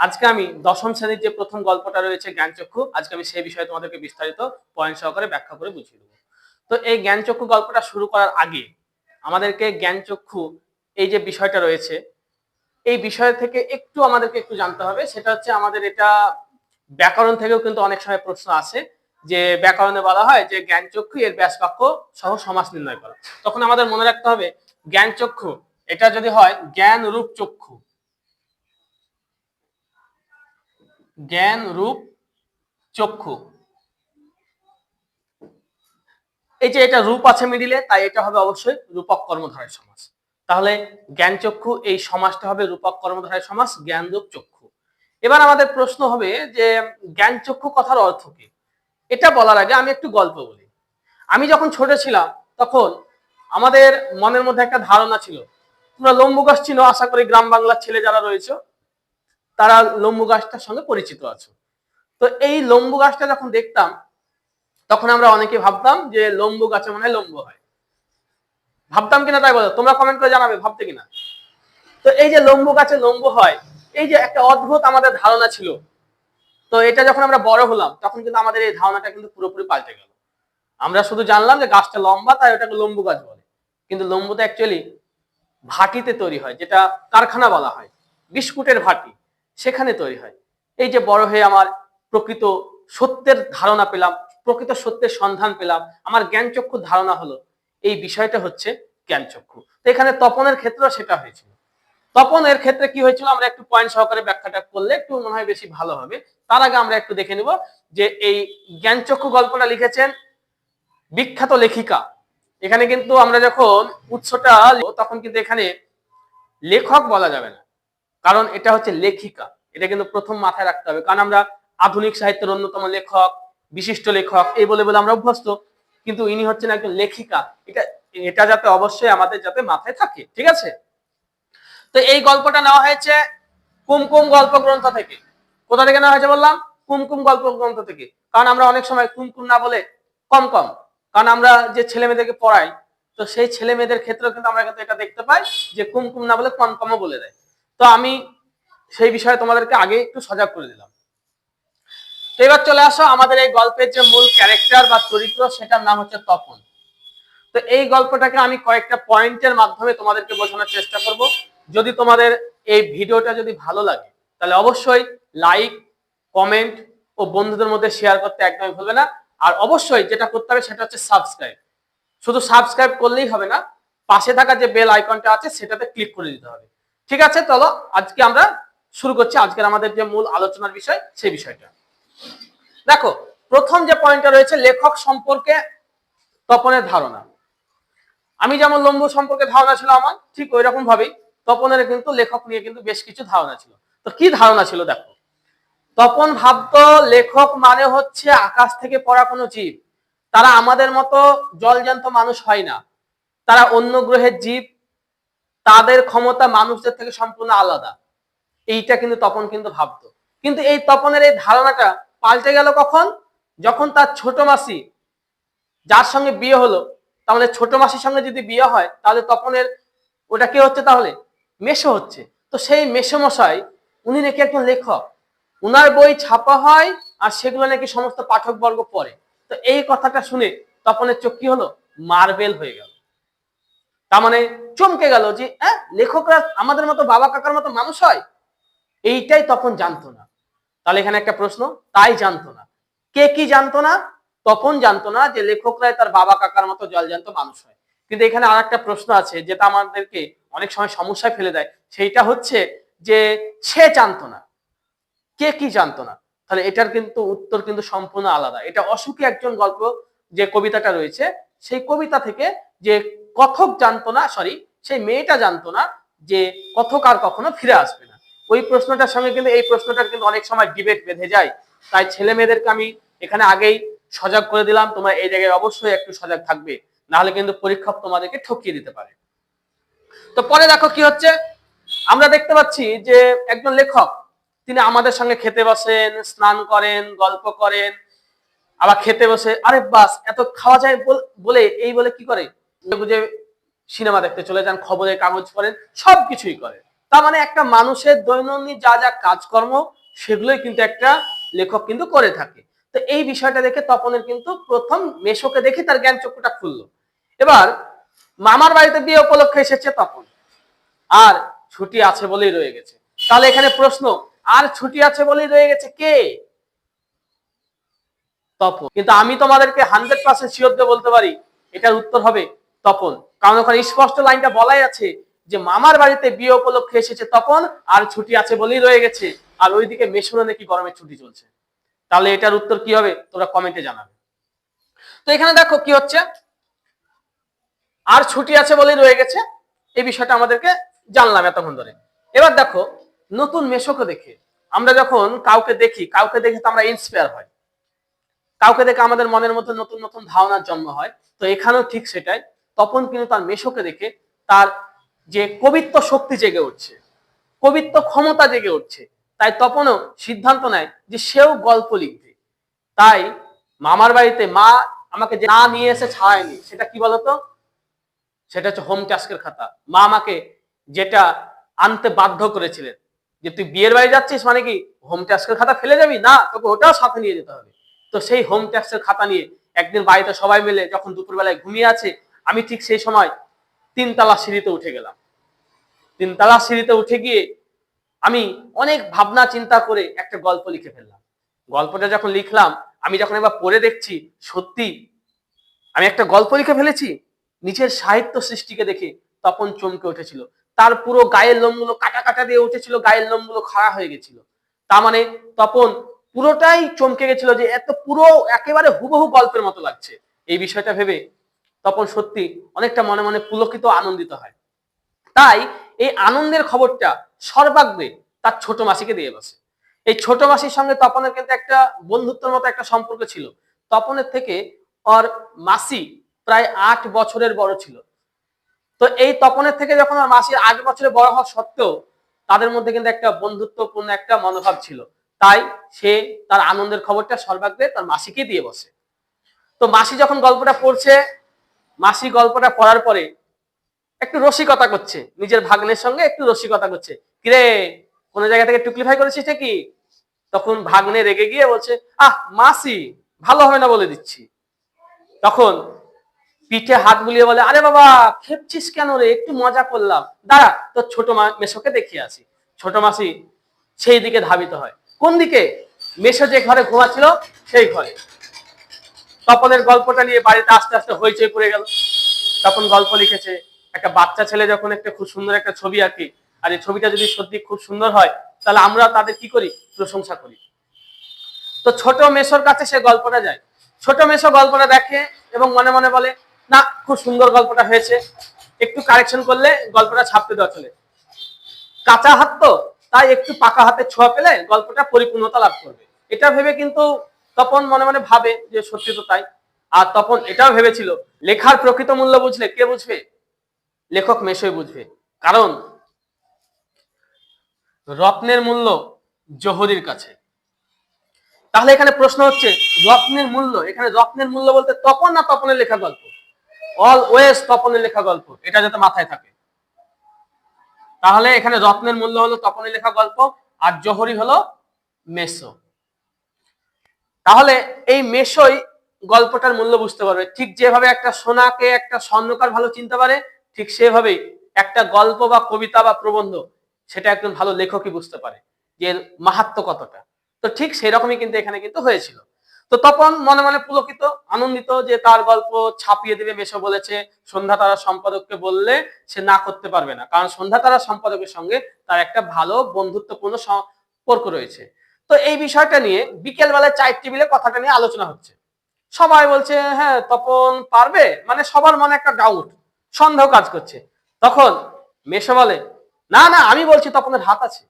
আজকে আমি দশম শ্রেণির যে প্রথম গল্পটা রয়েছে জ্ঞানচক্ষু, আজকে আমি সেই বিষয়ে তোমাদেরকে বিস্তারিত পয়েন্ট সহকারে ব্যাখ্যা করে বুঝিয়ে দেবো। তো এই জ্ঞানচক্ষু গল্পটা শুরু করার আগে আমাদেরকে জ্ঞানচক্ষু এই যে বিষয়টা রয়েছে, এই বিষয় থেকে একটু আমাদেরকে একটু জানতে হবে। সেটা হচ্ছে আমাদের এটা ব্যাকরণ থেকেও কিন্তু অনেক সময় প্রশ্ন আসে যে ব্যাকরণে বলা হয় যে জ্ঞানচক্ষু এর ব্যাসবাক্য সহ সমাস নির্ণয় করা। তখন আমাদের মনে রাখতে হবে, জ্ঞানচক্ষু, এটা যদি হয় জ্ঞান রূপ চক্ষু জ্ঞান রূপ চক্ষু। এই যে এটা রূপ আছে মিডিলে, তাই এটা হবে অবশ্যই রূপক কর্মধারায় সমাস। তাহলে জ্ঞান চক্ষু, এই সমাসটা হবে রূপক কর্মধারায় সমাস, জ্ঞান রূপ চক্ষু। এবার আমাদের প্রশ্ন হবে যে, জ্ঞান চক্ষু কথার অর্থ কি? এটা বলার আগে আমি একটু গল্প বলি। আমি যখন ছোট ছিলাম, তখন আমাদের মনের মধ্যে একটা ধারণা ছিল। তোমরা লম্বু গাছ চিনো, আশা করি গ্রাম বাংলার ছেলে যারা রয়েছে তারা লম্বু গাছটার সঙ্গে পরিচিত আছো। তো এই লম্বু গাছটা যখন দেখতাম, তখন আমরা অনেকে ভাবতাম যে লম্বু গাছে মনে হয় লম্বু হয়। ভাবতাম কিনা তাই বলো, তোমরা কমেন্ট করে জানাবে, ভাবতে কিনা? তো এই যে লম্বু গাছে লম্বু হয়, এই যে একটা অদ্ভুত আমাদের ধারণা ছিল। তো এটা যখন আমরা বড় হলাম, তখন কিন্তু আমাদের এই ধারণাটা কিন্তু পুরোপুরি পাল্টে গেল। আমরা শুধু জানলাম যে গাছটা লম্বা, তাই ওটাকে লম্বু গাছ বলে। কিন্তু লম্বুটা অ্যাকচুয়ালি ভাটিতে তৈরি হয়, যেটা কারখানা বলা হয়, বিস্কুটের ভাটি। সেখানে তৈরি হয়। এই যে বড় হয়ে আমার প্রকৃত সত্যের ধারণা পেলাম, প্রকৃত সত্যের সন্ধান পেলাম, আমার জ্ঞানচক্ষুর ধারণা হলো, এই বিষয়টা হচ্ছে জ্ঞানচক্ষু। তো এখানে তপনের ক্ষেত্রেও সেটা হয়েছিল। তপনের ক্ষেত্রে কি হয়েছিল? আমরা একটু পয়েন্ট সহকারে ব্যাখ্যাটা করলে একটু মনে হয় বেশি ভালো হবে। তার আগে আমরা একটু দেখে নিব যে এই জ্ঞানচক্ষু গল্পটা লিখেছেন বিখ্যাত লেখিকা। এখানে কিন্তু আমরা যখন উৎসটা তখন কিন্তু এখানে লেখক বলা যাবে না। কারণ এটা হচ্ছে লেখিকা। এটা কিন্তু প্রথম মাথায় রাখতে হবে। কারণ আমরা আধুনিক সাহিত্যের অন্যতম লেখক, বিশিষ্ট লেখক, এই বলে বলে আমরা অভ্যস্ত। কিন্তু ইনি হচ্ছেন একজন লেখিকা। এটা এটা যাতে অবশ্যই আমাদের যাতে মাথায় থাকে। ঠিক আছে? তো এই গল্পটা নেওয়া হয়েছে কুমকুম গল্প গ্রন্থ থেকে। কোথা থেকে নেওয়া হয়েছে বললাম? কুমকুম গল্প গ্রন্থ থেকে। কারণ আমরা অনেক সময় কুমকুম না বলে কম কম। কারণ আমরা যে ছেলে মেয়েদেরকে পড়াই, তো সেই ছেলে মেয়েদের ক্ষেত্রেও কিন্তু আমরা কিন্তু এটা দেখতে পাই যে কুমকুম না বলে কম কমও বলে দেয়। তো আমি সেই বিষয়ে তোমাদেরকে আগে একটু সজাগ করে দিলাম। তো এবার চলে আসো আমাদের এই গল্পের যে মূল ক্যারেক্টার বা চরিত্র, সেটার নাম হচ্ছে তপন। তো এই গল্পটাকে আমি কয়েকটা পয়েন্টের মাধ্যমে তোমাদেরকে বোঝানোর চেষ্টা করব। যদি তোমাদের এই ভিডিওটা যদি ভালো লাগে, তাহলে অবশ্যই লাইক কমেন্ট ও বন্ধুদের মধ্যে শেয়ার করতে একদমই ভুলবে না। আর অবশ্যই যেটা করতে হবে সেটা হচ্ছে সাবস্ক্রাইব শুধু সাবস্ক্রাইব করলেই হবে না, পাশে থাকা যে বেল আইকনটা আছে, সেটাতে ক্লিক করে দিতে হবে। ঠিক আছে চলো আজকে আমরা শুরু করছি। আজকের আমাদের যে মূল আলোচনার বিষয়, সেই বিষয়টা। দেখো, প্রথম যে পয়েন্টটা রয়েছে, লেখক সম্পর্কে তপনের ধারণা। আমি যেমন লম্বু সম্পর্কে ধারণা ছিল আমার, ঠিক ওই রকম ভাবেই তপনের কিন্তু, লেখক নিয়ে কিন্তু বেশ কিছু ধারণা ছিল। তো কি ধারণা ছিল, দেখো? তপন ভাবতো, লেখক মানে হচ্ছে আকাশ থেকে পড়া কোনো জীব। তারা আমাদের মতো জলজান্ত মানুষ হয় না। তারা অন্য গ্রহের জীব তাদের ক্ষমতা মানুষদের থেকে সম্পূর্ণ আলাদা। এইটা কিন্তু তপন কিন্তু ভাবতো। কিন্তু এই তপনের এই ধারণাটা পাল্টে গেল কখন? যখন তার ছোট মাসি যার সঙ্গে বিয়ে হলো, তাহলে ছোট মাসির সঙ্গে যদি বিয়ে হয়, তাহলে তপনের ওটা কে হচ্ছে তাহলে? মেশো হচ্ছে। তো সেই মেশো মশাই উনি নাকি একজন লেখক। উনার বই ছাপা হয় আর সেগুলো নাকি সমস্ত পাঠকবর্গ পড়ে। তো এই কথাটা শুনে তপনের চোখ কি হলো? মার্বেল হয়ে গেল। তার মানে চমকে গেল যে হ্যাঁ লেখকরা আমাদের মতো বাবা কাকার মতো মানুষ হয়? এইটাই তখন জানতো না। তাহলে এখানে একটা প্রশ্ন, তাই জানতো না। কে কি জানতো না? তখন জানতো না যে লেখকরাই তার বাবা কাকার মতো জলজান্ত মানুষ হয়। কিন্তু এখানে আর একটা প্রশ্ন আছে, যেটা আমাদেরকে অনেক সময় সমস্যায় ফেলে দেয়। সেইটা হচ্ছে যে, সে জানতো না। কে কি জানতো না? তাহলে এটার কিন্তু উত্তর কিন্তু সম্পূর্ণ আলাদা। এটা অসুখী একজন গল্প যে কবিতাটা রয়েছে, সেই কবিতা থেকে যে কথক জানতো না সরি সেই মেয়েটা জানতো না যে কথক আর কখনো ফিরে আসবে না। ওই প্রশ্নটার সঙ্গে কিন্তু, এই প্রশ্নটার কিন্তু অনেক সময় ডিবেট বেঁধে যায়। তাই ছেলে মেয়েদেরকে আমি এখানে আগেই সজাগ করে দিলাম, তোমরা এই জায়গায় অবশ্যই একটু সজাগ থাকবে, নাহলে কিন্তু পরীক্ষক তোমাদেরকে ঠকিয়ে দিতে পারে। তো পরে দেখো কি হচ্ছে, আমরা দেখতে পাচ্ছি যে একজন লেখক, তিনি আমাদের সঙ্গে খেতে বসেন, স্নান করেন, গল্প করেন, আবার খেতে বসে, আরে বাস, এত খাওয়া যায় বল- বলে, এই বলে কি করে? বুঝে সিনেমা দেখতে চলে যান, খবরের কাগজ পড়েন সব কিছুই করে তার মানে একটা মানুষের দৈনন্দিন যা যা কাজকর্ম, সেগুলোই কিন্তু একটা লেখক কিন্তু করে থাকে। তো এই বিষয়টা দেখে তপনের কিন্তু প্রথম মেশোকে দেখে তার জ্ঞান চক্ষুটা খুললো। এবার মামার বাড়িতে বিয়ে উপলক্ষে এসেছে তপন। আর ছুটি আছে বলেই রয়ে গেছে। তাহলে এখানে প্রশ্ন, আর ছুটি আছে বলেই রয়ে গেছে কে? তপন। কিন্তু আমি তোমাদেরকে হান্ড্রেড পার্সেন্ট শিওর দিয়ে বলতে পারি, এটার উত্তর হবে তপন। কারণ ওখানে স্পষ্ট লাইনটা বলাই আছে যে মামার বাড়িতে বিয়ে উপলক্ষে এসেছে তপন, আর ছুটি আছে বলেই রয়ে গেছে। আর ওইদিকে মেশনে নাকি গরমের ছুটি চলছে। তাহলে এটার উত্তর কি হবে? তোমরা কমেন্টে জানাবে। তো এখানে দেখো কি হচ্ছে? আর ছুটি আছে বলেই রয়ে গেছে। এই বিষয়টা আমাদেরকে জানলাম এতক্ষণ ধরে। এবার দেখো, নতুন মেশোকে দেখে আমরা যখন কাউকে দেখি, কাউকে দেখে তো আমরা ইন্সপায়ার হয়। কাউকে দেখে আমাদের মনের মধ্যে নতুন নতুন ধারণার জন্ম হয়। তো এখানেও ঠিক সেটাই। তপন কিন্তু তার মেশোকে দেখে তার যে কবিত্ব শক্তি জেগে উঠছে, কবিত্ব ক্ষমতা জেগে উঠছে, তাই তপনও সিদ্ধান্ত নেয় যে সেও গল্প লিখবে। তাই মামার বাড়িতে মা আমাকে যে না নিয়ে এসে ছাড়ায়নি, সেটা কি বলতো? সেটা হচ্ছে হোম টাস্কের খাতা। মা আমাকে যেটা আনতে বাধ্য করেছিলেন, যে তুই বিয়ের বাড়ি যাচ্ছিস মানে কি হোম টাস্কের খাতা ফেলে যাবি? না, তোকে ওটাও সাথে নিয়ে যেতে হবে। তো সেই হোম ট্যাক্সের খাতা নিয়ে একদিন বাড়িতে সবাই মিলে যখন দুপুরবেলায় ঘুমিয়ে আছে আমি ঠিক সেই সময় তিনতলা সিঁড়িতে উঠে গেলাম। তিনতলা সিঁড়িতে উঠে গিয়ে আমি অনেক ভাবনা চিন্তা করে একটা গল্প লিখে ফেললাম। গল্পটা যখন লিখলাম, আমি যখন একবার পড়ে দেখছি, সত্যি আমি একটা গল্প লিখে ফেলেছি? নিচের সাহিত্য সৃষ্টিকে দেখে তপন চমকে উঠেছিল। তার পুরো গায়ের লোমগুলো কাটা কাটা দিয়ে উঠেছিল, গায়ের লোমগুলো খাড়া হয়ে গেছিল। তার মানে তপন পুরোটাই চমকে গেছিল যে এত পুরো একেবারে হুবহু গল্পের মতো লাগছে। এই বিষয়টা ভেবে তপন সত্যি অনেকটা মনে মনে পুলকিত আনন্দিত হয়। তাই এই আনন্দের খবরটা সর্বাগ্রে তার ছোট মাসিকে দিয়ে বসে। এই ছোট মাসির সঙ্গে তপনের কিন্তু একটা বন্ধুত্বের মতো একটা সম্পর্ক ছিল। তপনের থেকে ওর মাসি প্রায় আট বছরের বড় ছিল। তো এই তপনের থেকে যখন ওর মাসির আট বছরের বড় হওয়া সত্ত্বেও তাদের মধ্যে কিন্তু একটা বন্ধুত্বপূর্ণ একটা মনোভাব ছিল। তাই সে তার আনন্দের খবরটা সর্বাগ্রে তার মাসিকে দিয়ে বসে। তো মাসি যখন গল্পটা পড়ছে মাসি গল্পটা পড়ার পরে একটু রসিকতা করছে। নিজের ভাগ্নের সঙ্গে একটু রসিকতা করছে। কিরে, কোন জায়গা থেকে টুকলিফাই করেছিস কি তখন ভাগ্নে রেগে গিয়ে বলছে, আহ, মাসি, ভালো হবে না বলে দিচ্ছি। তখন পিঠে হাত বুলিয়ে বলে, আরে বাবা, খেপছিস কেন রে? একটু মজা করলাম। দাঁড়া, তোর ছোট মা- মেসোকে দেখিয়ে আসি। ছোট মাসি সেই দিকে ধাবিত হয়। কোন দিকে? মেসো যে ঘরে ঘুমাচ্ছিল, সেই ঘরে। তপনের গল্পটা নিয়ে বাড়িতে আস্তে আস্তে হইচই পড়ে গেল। তখন গল্প লিখেছে, একটা বাচ্চা ছেলে যখন একটা খুব সুন্দর একটা ছবি আঁকে আর এই ছবিটা যদি সত্যি খুব সুন্দর হয়, তাহলে আমরা তাদের কি করি? প্রশংসা করি। তো ছোট মেসোর কাছে সে গল্পটা যায়। ছোট মেসো গল্পটা দেখে এবং মনে মনে বলে, না, খুব সুন্দর গল্পটা হয়েছে। একটু কারেকশন করলে গল্পটা ছাপতে দেওয়া চলে। কাঁচা হাত তো, তাই একটু পাকা হাতে ছোঁয়া পেলে গল্পটা পরিপূর্ণতা লাভ করবে। এটা ভেবে কিন্তু তপন মনে মনে ভাবে যে সত্যি তো তাই। আর তপন এটাও ভেবেছিল, লেখার প্রকৃত মূল্য বুঝলে কে বুঝবে? লেখক মেশোই বুঝবে। কারণ রত্নের মূল্য জহরির কাছে। তাহলে এখানে প্রশ্ন হচ্ছে, রত্নের মূল্য, এখানে রত্নের মূল্য বলতে তপন না তপনের লেখা গল্প? অল ওয়েস তপনের লেখা গল্প, এটা যাতে মাথায় থাকে। তাহলে এখানে রত্নের মূল্য হলো তপনের লেখা গল্প, আর জহরি হলো মেসো। তাহলে এই মেসোই গল্পটার মূল্য বুঝতে পারবে। ঠিক যেভাবে একটা সোনাকে একটা স্বর্ণকার ভালো চিনতে পারে, ঠিক সেভাবেই একটা গল্প বা কবিতা বা প্রবন্ধ সেটা একজন ভালো লেখকই বুঝতে পারে যে মাহাত্ম কতটা। তো ঠিক সেরকমই কিন্তু এখানে কিন্তু হয়েছিল। তো তখন মনে মনে পুলকিত, আনন্দিত যে তার গল্প ছাপিয়ে দেবে মেশো বলেছে, সন্ধ্যা তারা সম্পাদককে বললে সে না করতে পারবে না। কারণ সন্ধ্যা তারা সম্পাদকের সঙ্গে তার একটা ভালো বন্ধুত্বপূর্ণ সম্পর্ক রয়েছে। তো এই বিষয়টা নিয়ে বিকেল বেলায় চায়ের টেবিলে কথাটা নিয়ে আলোচনা হচ্ছে। সবাই বলছে হ্যাঁ তপন পারবে? মানে সবার মনে একটা ডাউট সন্দেহ কাজ করছে। তখন মেশো বলে, না না, আমি বলছি তপনের হাত আছে।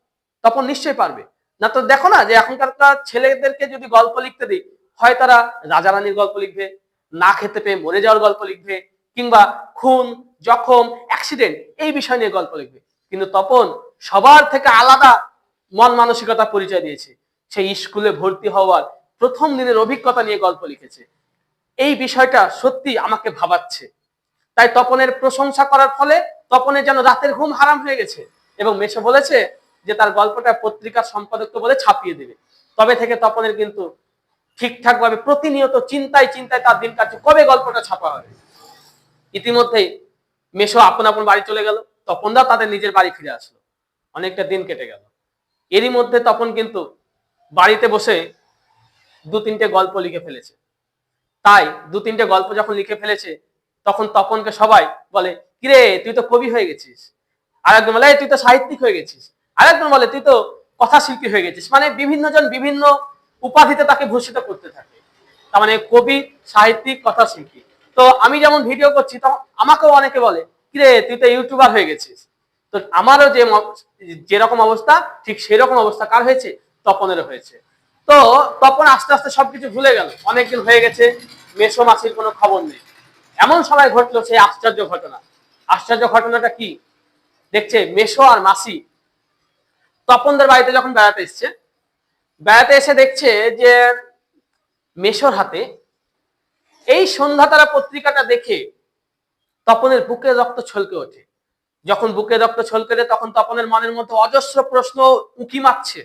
তপন নিশ্চয়ই পারবে। না তো দেখো না যে এখনকার ছেলেদেরকে যদি গল্প লিখতে দিই, হয় তারা রাজা রানীর গল্প লিখবে, না খেতে পেয়ে মরে যাওয়ার গল্প লিখবে, কিংবা খুন, জখম অ্যাক্সিডেন্ট এই বিষয় নিয়ে গল্প লিখবে। কিন্তু তপন সবার থেকে আলাদা মন মানসিকতা পরিচয় দিয়েছে। সেই স্কুলে ভর্তি হওয়ার প্রথম দিনের অভিজ্ঞতা নিয়ে গল্প লিখেছে। এই বিষয়টা সত্যি আমাকে ভাবাচ্ছে। তাই তপনের প্রশংসা করার ফলে তপনের যেন রাতের ঘুম হারাম হয়ে গেছে এবং মেশো বলেছে যে তার গল্পটা পত্রিকার সম্পাদককে বলে ছাপিয়ে দেবে। তবে থেকে তপনের কিন্তু ঠিকঠাক ভাবে প্রতিনিয়ত চিন্তায় চিন্তায় তার দিন কাটছে কবে গল্পটা ছাপা হবে। ইতিমধ্যেই মেশো আপন আপন বাড়ি চলে গেল, তপনদা তাদের নিজের বাড়ি ফিরে আসলো। অনেকটা দিন কেটে গেল। এরই মধ্যে তপন কিন্তু বাড়িতে বসে দু তিনটে গল্প লিখে ফেলেছে। তাই দু তিনটে গল্প যখন লিখে ফেলেছে, তখন তপনকে সবাই বলে, কিরে, তুই তো কবি হয়ে গেছিস। আর একজন বলে তুই তো সাহিত্যিক হয়ে গেছিস। আর একজন বলে, তুই তো কথা শিল্পী হয়ে গেছিস। মানে বিভিন্ন জন বিভিন্ন উপাধিতে তাকে ভূষিত করতে থাকে। তার মানে কবি, সাহিত্যিক কথা শিল্পী তো আমি যেমন ভিডিও করছি তখন আমাকেও অনেকে বলে, কিরে, তুই তো ইউটিউবার হয়ে গেছিস। তো আমারও যে যেরকম অবস্থা, ঠিক সেরকম অবস্থা কার হয়েছে? তপনেরও হয়েছে। তো তপন আস্তে আস্তে সবকিছু ভুলে গেল। অনেকদিন হয়ে গেছে, মেসো মাসির কোনো খবর নেই। এমন সময় ঘটলো সেই আশ্চর্য ঘটনা। আশ্চর্য ঘটনাটা কি? দেখছে মেসো আর মাসি তপনদের বাড়িতে যখন বেড়াতে এসছে, বেড়াতে এসে দেখছে যে মেসোর হাতে এই সন্ধ্যাতারা পত্রিকাটা দেখে তপনের বুকে রক্ত ছলকে ওঠে। যখন বুকে রক্ত ছলকে তখন তপনের মনের মধ্যে অজস্র প্রশ্ন উকি মারছে।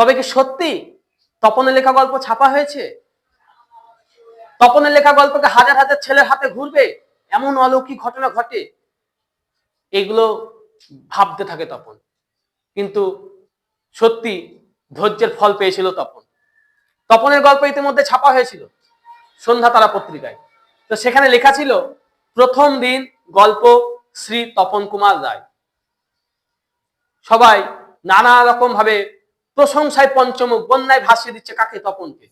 তবে কি সত্যি তপনের লেখা গল্প ছাপা হয়েছে? তপনের লেখা গল্পকে হাজার হাজার ছেলের হাতে ঘুরবে? এমন অলৌকিক ঘটনা ঘটে। এগুলো ভাবতে থাকে তপন। কিন্তু সত্যি ধৈর্যের ফল পেয়েছিল তপন। তপনের গল্প ইতিমধ্যে ছাপা হয়েছিল সন্ধ্যা তারা পত্রিকায়। তো সেখানে লেখা ছিল, প্রথম দিন গল্প শ্রী তপন কুমার রায়। সবাই নানা রকম ভাবে প্রশংসায় পঞ্চমুখ, বন্যায় ভাসিয়ে দিচ্ছে কাকে? তপনকে।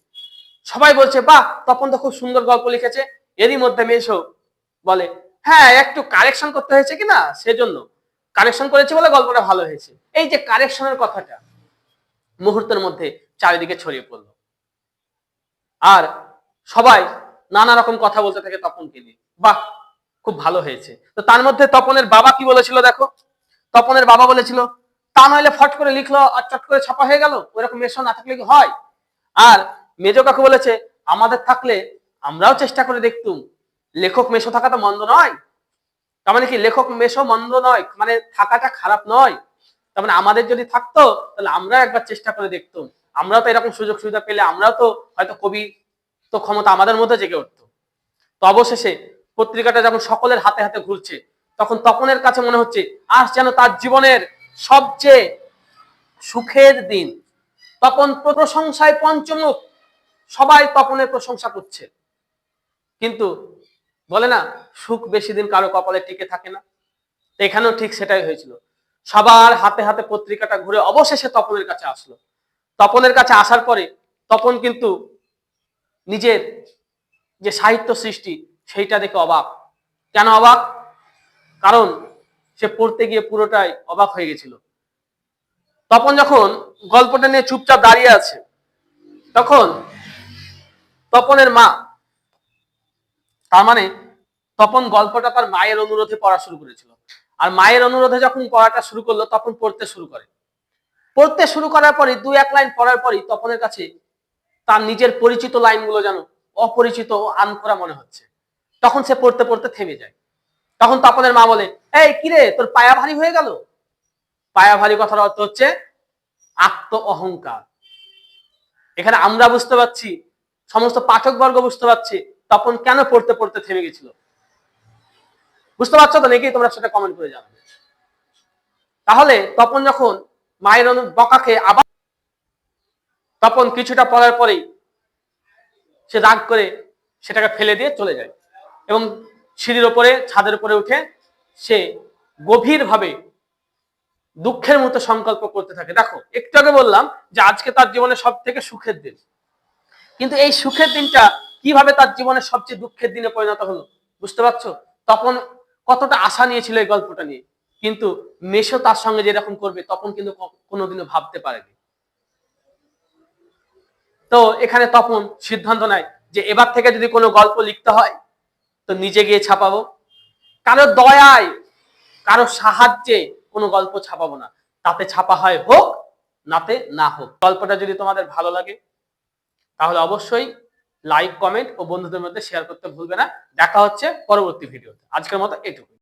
সবাই বলছে, বাহ, তপন তো খুব সুন্দর গল্প লিখেছে। এরই মধ্যে মেশো বলে হ্যাঁ একটু কারেকশন করতে হয়েছে কিনা সেজন্য। কারেকশন করেছে বলে গল্পটা ভালো হয়েছে। এই যে কারেকশনের কথাটা মুহূর্তের মধ্যে চারিদিকে ছড়িয়ে পড়ল। আর সবাই নানা রকম কথা বলতে থাকে তপনকে নিয়ে। বাহ, খুব ভালো হয়েছে। তো তার মধ্যে তপনের বাবা কি বলেছিল দেখো? তপনের বাবা বলেছিল তা নইলে ফট করে লিখলো আর চট করে ছাপা হয়ে গেল, ওইরকম মেশো না থাকলে কি হয়? আর মেজো কাকু বলেছে, আমাদের থাকলে আমরাও চেষ্টা করে দেখতুম। লেখক মেশো থাকা তো মন্দ নয়। তার মানে কি, লেখক মেশো মন্দ নয় মানে থাকাটা খারাপ নয়। তার মানে আমাদের যদি থাকতো, তাহলে আমরা একবার চেষ্টা করে দেখতুম। আমরাও তো এরকম সুযোগ সুবিধা পেলে আমরাও তো হয়তো কবি তো ক্ষমতা আমাদের মধ্যে জেগে উঠতো। তো অবশেষে পত্রিকাটা যখন সকলের হাতে হাতে ঘুরছে, তখন তপনের কাছে মনে হচ্ছে, আজ যেন তার জীবনের সবচেয়ে সুখের দিন। তপন প্রশংসায় পঞ্চমুখ সবাই তপনের প্রশংসা করছে। কিন্তু বলে না, সুখ বেশি দিন কারও কপালে টিকে থাকে না। এখানেও ঠিক সেটাই হয়েছিল। সবার হাতে হাতে পত্রিকাটা ঘুরে অবশেষে তপনের কাছে আসলো। তপনের কাছে আসার পরে তপন কিন্তু নিজের যে সাহিত্য সৃষ্টি, সেইটা দেখে অবাক। কেন অবাক? কারণ সে পড়তে গিয়ে পুরোটাই অবাক হয়ে গেছিল। তপন যখন গল্পটা নিয়ে চুপচাপ দাঁড়িয়ে আছে, তখন তপনের মা, তার মানে তপন গল্পটা তার মায়ের অনুরোধে পড়া শুরু করেছিল। আর মায়ের অনুরোধে যখন পড়াটা শুরু করল তখন পড়তে শুরু করে। পড়তে শুরু করার পরে দুই এক লাইন পড়ার পরই তপনের কাছে তার নিজের পরিচিত লাইনগুলো যেন অপরিচিত ও আনকরা মনে হচ্ছে। তখন সে পড়তে পড়তে থেমে যায়। তখন তপনের মা বলে এই কিরে তোর পায়া ভারী হয়ে গেল? পায়া ভারী কথার অর্থ হচ্ছে আত্ম অহংকার। এখানে আমরা বুঝতে পারছি, সমস্ত পাঠকবর্গ বুঝতে পারছি তপন কেন পড়তে পড়তে থেমে গেছিল। বুঝতে পারছ তো নাকি? তোমরা সেটা কমেন্ট করে জানাবে। তাহলে তপন যখন মায়ের বকাকে আবার তপন কিছুটা পড়ার পরেই সে রাগ করে সেটাকে ফেলে দিয়ে চলে যায় এবং সিঁড়ির ওপরে, ছাদের উপরে উঠে সে গভীরভাবে দুঃখের মতো সংকল্প করতে থাকে। দেখো, একটু আগে বললাম যে আজকে তার জীবনে সব থেকে সুখের দিন। কিন্তু এই সুখের দিনটা কীভাবে তার জীবনের সবচেয়ে দুঃখের দিনে পরিণত হলো, বুঝতে পারছ? তখন কতটা আশা নিয়েছিল এই গল্পটা নিয়ে। কিন্তু মেশো তার সঙ্গে যেরকম করবে, তখন কিন্তু কোনোদিনও ভাবতে পারেনি। তো এখানে তপন সিদ্ধান্ত নেয় যে এবার থেকে যদি কোনো গল্প লিখতে হয়, তো নিজে গিয়ে ছাপাবো। কারও দয়ায়, কারও সাহায্যে কোনো গল্প ছাপাবো না। তাতে ছাপা হয় হোক, নাতে না হোক। গল্পটা যদি তোমাদের ভালো লাগে, তাহলে অবশ্যই লাইক কমেন্ট ও বন্ধুদের মধ্যে শেয়ার করতে ভুলবে না। দেখা হচ্ছে পরবর্তী ভিডিওতে আজকের মতো এটুকুই।